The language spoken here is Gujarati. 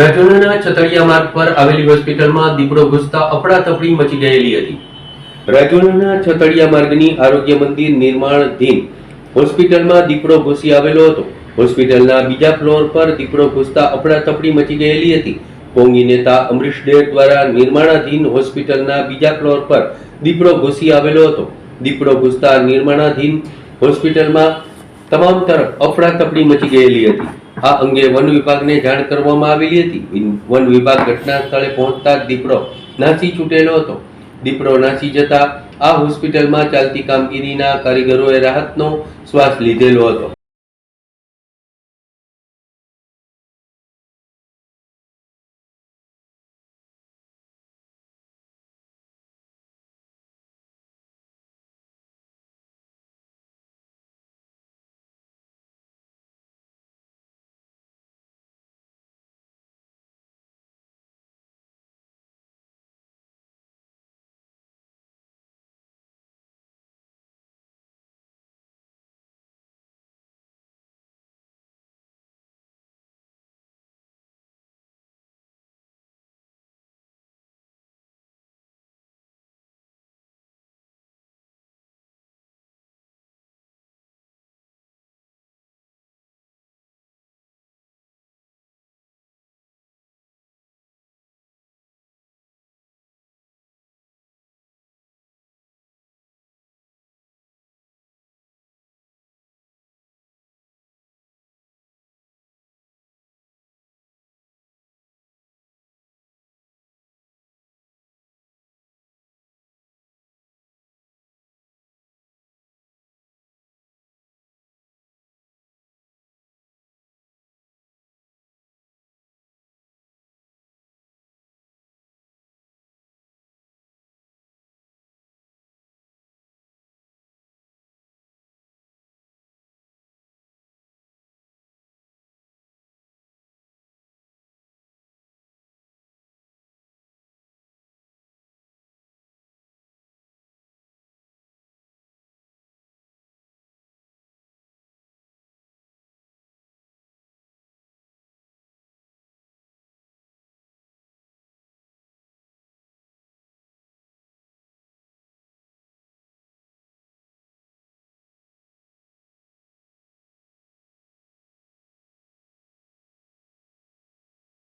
રાજુલાના છતડિયા માર્ગ પર આવેલી હોસ્પિટલમાં દીપડો ઘૂસતા અફડાતફડી મચી ગયેલી હતી. રાજુલાના છતડિયા માર્ગની આરોગ્ય મંદિર નિર્માણધીન હોસ્પિટલમાં દીપડો ઘૂસી આવેલો હતો. હોસ્પિટલના બીજા ફ્લોર પર દીપડો ઘૂસતા અફડાતફડી મચી ગયેલી હતી. કોંગી નેતા અમરીશ ડેર દ્વારા નિર્માણાધીન હોસ્પિટલના બીજા ફ્લોર પર દીપડો ઘૂસી આવેલો હતો. દીપડો ઘૂસતા નિર્માણાધીન હોસ્પિટલમાં તમામ તરફ અફડાતફડી મચી ગયેલી હતી. આ અંગે વન વિભાગને જાણ કરવામાં આવેલી હતી. વન વિભાગ ઘટના સ્થળે પહોંચતા દીપડો નાસી છૂટેલો હતો. દીપડો નાસી જતા આ હોસ્પિટલમાં ચાલતી કામગીરીના કારીગરોએ રાહતનો શ્વાસ લીધેલો હતો.